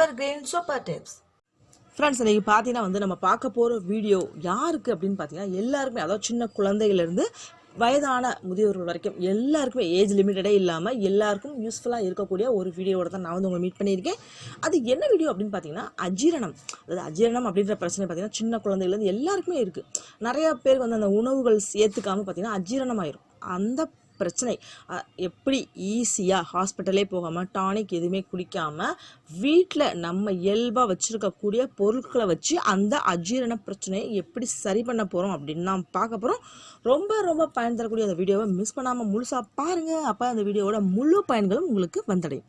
எவர் green super tips friends இன்றைக்கி பார்த்தீங்கன்னா வந்து நம்ம பார்க்க போகிற வீடியோ யாருக்கு அப்படின்னு பார்த்தீங்கன்னா எல்லாருக்குமே அதாவது சின்ன குழந்தைகள்லேருந்து வயதான முதியோர்கள் வரைக்கும் எல்லாருக்குமே ஏஜ் லிமிட்டடே இல்லாமல் எல்லாருக்கும் யூஸ்ஃபுல்லாக இருக்கக்கூடிய ஒரு வீடியோவோட தான் நான் வந்து உங்களை மீட் பண்ணியிருக்கேன். அது என்ன வீடியோ அப்படின்னு பார்த்தீங்கன்னா அஜீரணம். அதாவது அஜீரணம் அப்படின்ற பிரச்சனை பார்த்தீங்கன்னா சின்ன குழந்தைகள்லேருந்து எல்லாருக்குமே இருக்குது நிறைய பேருக்கு வந்து அந்த உணவுகள் சேர்த்துக்காமல் பார்த்தீங்கன்னா அஜீரணம் ஆயிரும் அந்த பிரச்சனை. எப்படி ஈஸியாக ஹாஸ்பிட்டலே போகாமல் டானிக் எதுவுமே குடிக்காமல் வீட்டில் நம்ம இயல்பாக வச்சுருக்கக்கூடிய பொருட்களை வச்சு அந்த அஜீரண பிரச்சனையை எப்படி சரி பண்ண போகிறோம் அப்படின்னு நாம் பார்க்க போகிறோம் ரொம்ப ரொம்ப பயன் தரக்கூடிய அந்த வீடியோவை மிஸ் பண்ணாமல் முழுசாக பாருங்கள் அப்போ அந்த வீடியோவோட முழு பயன்களும் உங்களுக்கு வந்தடையும்.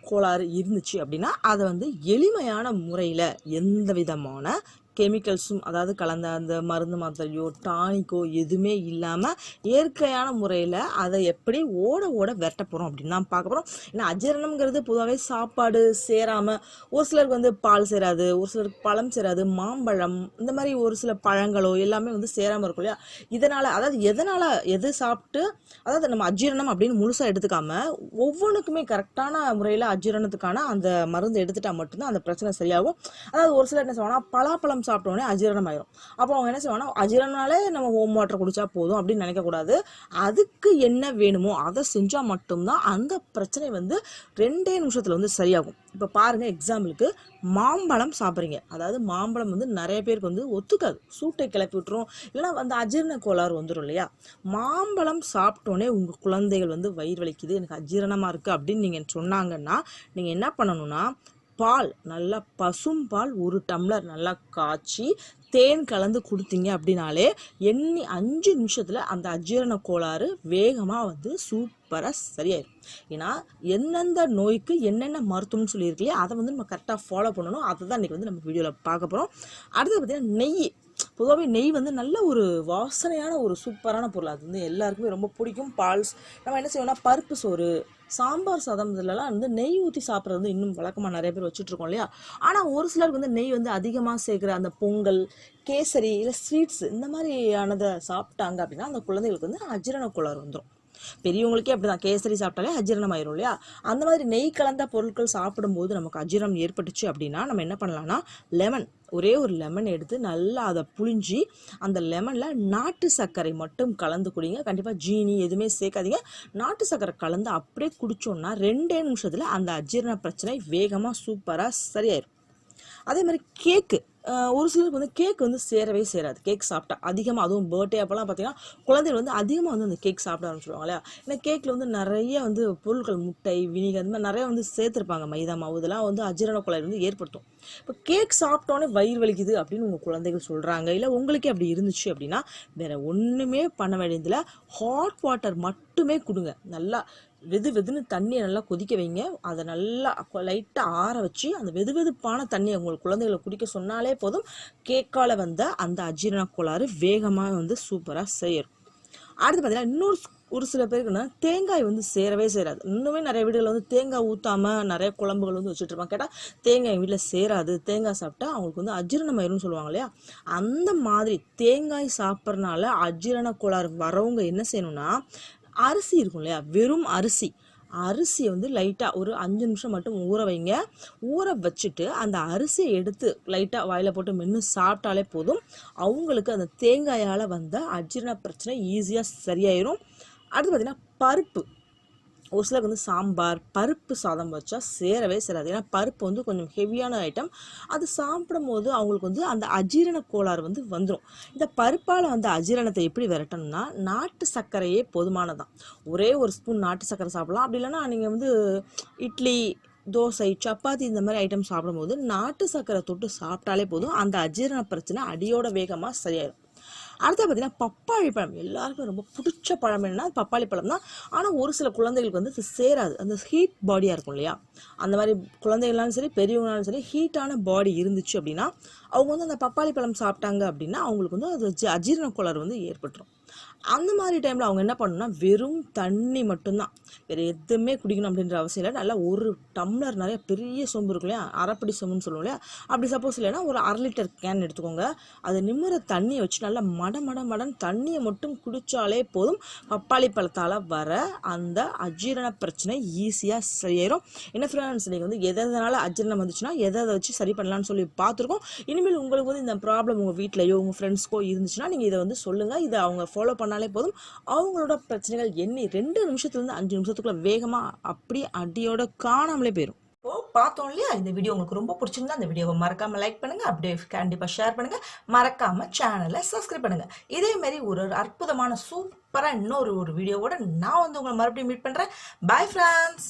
கோளாறு இருந்துச்சு அப்படின்னா அதை வந்து எளிமையான முறையில் எந்த விதமான கெமிக்கல்ஸும் அதாவது கலந்த அந்த மருந்து மாத்திரையோ டானிக்கோ எதுவுமே இல்லாமல் இயற்கையான முறையில் அதை எப்படி ஓட ஓட விரட்ட போகிறோம் அப்படின்னு தான் பார்க்க போகிறோம் ஏன்னா அஜீரணம்ங்கிறது பொதுவாகவே சாப்பாடு சேராமல் ஒரு சிலருக்கு வந்து பால் சேராது ஒரு சிலருக்கு பழம் சேராது மாம்பழம் இந்த மாதிரி ஒரு சில பழங்களோ எல்லாமே வந்து சேராமல் இருக்கும் இல்லையா? இதனால் அதாவது எதனால் எது சாப்பிட்டு அதாவது நம்ம அஜீரணம் அப்படின்னு முழுசாக எடுத்துக்காமல் ஒவ்வொன்றுக்குமே கரெக்டான முறையில் அஜீரணத்துக்கான அந்த மருந்து எடுத்துட்டால் மட்டும்தான் அந்த பிரச்சனை சரியாகும். அதாவது ஒரு சிலர் என்ன சொல்லுவாங்கன்னா பலாப்பழம் சாப்பிட்டோன்னே அஜீரணம் ஆயிரும் அப்போ அவங்க என்ன செய்வாங்கன்னா அஜீரணனாலே நம்ம ஹோம் வாட்டர் குடிச்சா போதும் அப்படின்னு நினைக்கக்கூடாது அதுக்கு என்ன வேணுமோ அதை செஞ்சால் மட்டும்தான் அந்த பிரச்சனை வந்து ரெண்டே நிமிஷத்தில் வந்து சரியாகும். இப்போ பாருங்கள் எக்ஸாம்பிளுக்கு மாம்பழம் சாப்பிட்றீங்க. அதாவது மாம்பழம் வந்து நிறைய பேருக்கு வந்து ஒத்துக்காது. சூட்டை கிளப்பி விட்டுரும். இல்லைன்னா வந்து அஜீரண கோளாறு வந்துடும் இல்லையா? மாம்பழம் சாப்பிட்டோன்னே உங்கள் குழந்தைகள் வந்து வயிறு வலிக்குது எனக்கு அஜீரணமாக இருக்குது அப்படின்னு நீங்கள் சொன்னாங்கன்னா நீங்கள் என்ன பண்ணணும்னா பால் நல்லா பசும் பால் ஒரு டம்ளர் நல்லா காய்ச்சி தேன் கலந்து கொடுத்தீங்க அப்படின்னாலே எண்ணி அஞ்சு நிமிஷத்தில் அந்த அஜீரண கோளாறு வேகமாக வந்து சூப்பராக சரியாயிடும் ஏன்னா எந்தெந்த நோய்க்கு என்னென்ன மருத்துவம்னு சொல்லியிருக்கலையே அதை வந்து நம்ம கரெக்டாக ஃபாலோ பண்ணணும். அதை தான் இன்றைக்கி வந்து நம்ம வீடியோவில் பார்க்க போகிறோம் அடுத்தது பார்த்திங்கன்னா நெய். பொதுவாகவே நெய் வந்து நல்ல ஒரு வாசனையான ஒரு சூப்பரான பொருள். அது வந்து எல்லாருக்குமே ரொம்ப பிடிக்கும். பால்ஸ் நம்ம என்ன செய்வோம்னா பருப்பு சோறு சாம்பார் சாதம் இதுலலாம் வந்து நெய் ஊற்றி சாப்பிட்றது வந்து இன்னும் வழக்கமாக நிறைய பேர் வச்சுட்ருக்கோம் இல்லையா? ஆனால் ஒரு சிலருக்கு வந்து நெய் வந்து அதிகமாக சேர்க்குற அந்த பொங்கல் கேசரி இல்லை ஸ்வீட்ஸ் இந்த மாதிரியானதை சாப்பிட்டாங்க அப்படின்னா அந்த குழந்தைகளுக்கு வந்து அஜீரண குளர் வந்துடும் பெரியவங்களுக்கே அப்படிதான். கேசரி சாப்பிட்டாலே அஜீரணம் ஆயிரும் இல்லையா? அந்த மாதிரி நெய் கலந்த பொருட்கள் சாப்பிடும்போது நமக்கு அஜீரணம் ஏற்பட்டுச்சு அப்படின்னா நம்ம என்ன பண்ணலாம்னா லெமன் ஒரே ஒரு லெமன் எடுத்து நல்லா அதை புழிஞ்சி அந்த லெமனில் நாட்டு சர்க்கரை மட்டும் கலந்து குடிங்க. கண்டிப்பாக ஜீனி எதுவுமே சேர்க்காதீங்க. நாட்டு சர்க்கரை கலந்து அப்படியே குடித்தோன்னா ரெண்டே நிமிஷத்தில் அந்த அஜீரண பிரச்சனை வேகமாக சூப்பராக சரியாயிரும். அதே மாதிரி கேக்கு ஒரு சிலருக்கு வந்து கேக் வந்து சேரவே சேராது. கேக் சாப்பிட்டா அதிகமாக அதுவும் பர்த்டே அப்போலாம் பார்த்தீங்கன்னா குழந்தைகள் வந்து அதிகமாக வந்து அந்த கேக் சாப்பிட ஆரம்பிச்சிருவாங்க இல்லையா? ஏன்னா கேக்கில் வந்து நிறைய வந்து பொருட்கள் முட்டை வினிகர் அந்த மாதிரி நிறைய வந்து சேர்த்துருப்பாங்க. மைதா மாவு இதெல்லாம் வந்து அஜீரண குழாய் வந்து ஏற்படுத்தும். இப்போ கேக் சாப்பிட்டோன்னே வயிறு வலிக்குது அப்படின்னு உங்கள் குழந்தைகள் சொல்கிறாங்க இல்லை உங்களுக்கே அப்படி இருந்துச்சு அப்படின்னா வேற ஒன்றுமே பண்ண வேண்டியதில்லை. ஹாட் வாட்டர் மட்டுமே கொடுங்க. நல்லா வெது வெதுன்னு தண்ணியை நல்லா கொதிக்க வைங்க. அதை நல்லா லைட்டாக ஆற வச்சு அந்த வெது வெதுப்பான தண்ணியை உங்களுக்கு குழந்தைகளை குடிக்க சொன்னாலே போதும். கேக்கால வந்த அந்த அஜீரண கோளாறு வேகமாக வந்து சூப்பராக செய்யும் அடுத்து பார்த்தீங்கன்னா இன்னொரு ஒரு சில பேருக்குன்னா தேங்காய் வந்து சேரவே சேராது. இன்னுமே நிறைய வீடுகளில் வந்து தேங்காய் ஊற்றாம நிறைய குழம்புகள் வந்து வச்சுட்டு இருப்பாங்க. கேட்டால் தேங்காய் எங்கள் வீட்டில் சேராது. தேங்காய் சாப்பிட்டா அவங்களுக்கு வந்து அஜீரணமாயிரும்னு சொல்லுவாங்க இல்லையா? அந்த மாதிரி தேங்காய் சாப்பிட்றனால அஜீரண கோளாறு வரவங்க என்ன செய்யணும்னா அரிசி இருக்கும் இல்லையா? வெறும் அரிசி. அரிசியை வந்து லைட்டாக ஒரு அஞ்சு நிமிஷம் மட்டும் ஊற வைங்க. ஊற வச்சுட்டு அந்த அரிசியை எடுத்து லைட்டாக வாயில் போட்டு மென்று சாப்பிட்டாலே போதும். அவங்களுக்கு அந்த தேங்காயால் வந்த அஜீரண பிரச்சனை ஈஸியாக சரியாயிரும். அடுத்து பார்த்திங்கன்னா பருப்பு. ஒரு சிலருக்கு வந்து சாம்பார் பருப்பு சாதம் வச்சா சேரவே சேராது. ஏன்னா பருப்பு வந்து கொஞ்சம் ஹெவியான ஐட்டம் அது சாப்பிடும்போது அவங்களுக்கு வந்து அந்த அஜீரண கோளாறு வந்து வந்துடும் இந்த பருப்பால் வந்து அஜீரணத்தை எப்படி விரட்டணும்னா நாட்டு சர்க்கரையே போதுமானதான் ஒரே ஒரு ஸ்பூன் நாட்டு சர்க்கரை சாப்பிடலாம். அப்படி இல்லைன்னா நீங்கள் வந்து இட்லி தோசை சப்பாத்தி இந்த மாதிரி ஐட்டம் சாப்பிடும்போது நாட்டு சர்க்கரை தொட்டு சாப்பிட்டாலே போதும். அந்த அஜீரண பிரச்சனை அடியோட வேகமாக சரியாயிடும் அடுத்து பார்த்தீங்கன்னா பப்பாளி பழம். எல்லாருக்கும் ரொம்ப பிடிச்ச பழம் என்னன்னா பப்பாளி பழம் தான். ஆனால் ஒரு சில குழந்தைகளுக்கு வந்து சேராது. அந்த ஹீட் பாடியாக இருக்கும் இல்லையா? அந்த மாதிரி குழந்தைகளாலும் சரி பெரியவங்களாலும் சரி ஹீட்டான பாடி இருந்துச்சு அப்படின்னா அவங்க வந்து அந்த பப்பாளி பழம் சாப்பிட்டாங்க அப்படின்னா அவங்களுக்கு வந்து அது ஜ- அஜீரண கோளாறு வந்து ஏற்பட்டுரும். அந்த மாதிரி டைமில் அவங்க என்ன பண்ணணும்னா வெறும் தண்ணி மட்டும்தான். வேறு எதுவுமே குடிக்கணும் அப்படின்ற அவசியம் இல்லை. நல்லா ஒரு டம்ளர் நிறைய பெரிய சொம்பு இருக்கும் இல்லையா? அரைப்படி சொம்புன்னு சொல்லுவோம் இல்லையா? அப்படி சப்போஸ் இல்லைன்னா ஒரு அரை லிட்டர் கேன் எடுத்துக்கோங்க. அதை நிம்மற தண்ணியை வச்சு நல்லா மட மட மடன் தண்ணியை மட்டும் குடித்தாலே போதும். பப்பாளி பழத்தால் வர அந்த அஜீரண பிரச்சனை ஈஸியாக சரியாயிரும். என்ன ஃப்ரெண்ட்ஸ் நீங்கள் வந்து எதை எதனால் அஜீரணம் வந்துச்சுன்னா எதை எதை வச்சு சரி பண்ணலான்னு சொல்லி பார்த்துருக்கோம். இனிமேல் உங்களுக்கு வந்து இந்த ப்ராப்ளம் உங்கள் வீட்டிலையோ உங்கள் ஃப்ரெண்ட்ஸ்க்கோ இருந்துச்சுன்னா நீங்கள் இதை வந்து சொல்லுங்கள் இதை அவங்க ஃபாலோ பண்ணாலே போதும். அவங்களோட பிரச்சனைகள் எண்ணி ரெண்டு நிமிஷத்துலேருந்து அஞ்சு நிமிஷத்துக்குள்ள வேகமாக அப்படியே அடியோட காணாமலே போயிடும் இப்போ பார்த்தோம் இல்லையா? இந்த வீடியோ உங்களுக்கு ரொம்ப பிடிச்சிருந்தா அந்த வீடியோவை மறக்காம லைக் பண்ணுங்க. அப்படியே கண்டிப்பா ஷேர் பண்ணுங்க. மறக்காம சேனலை சப்ஸ்கிரைப் பண்ணுங்க. இதே மாதிரி ஒரு ஒரு அற்புதமான சூப்பரா இன்னொரு ஒரு வீடியோவோட நான் வந்து உங்களை மறுபடியும் மீட் பண்றேன். Bye friends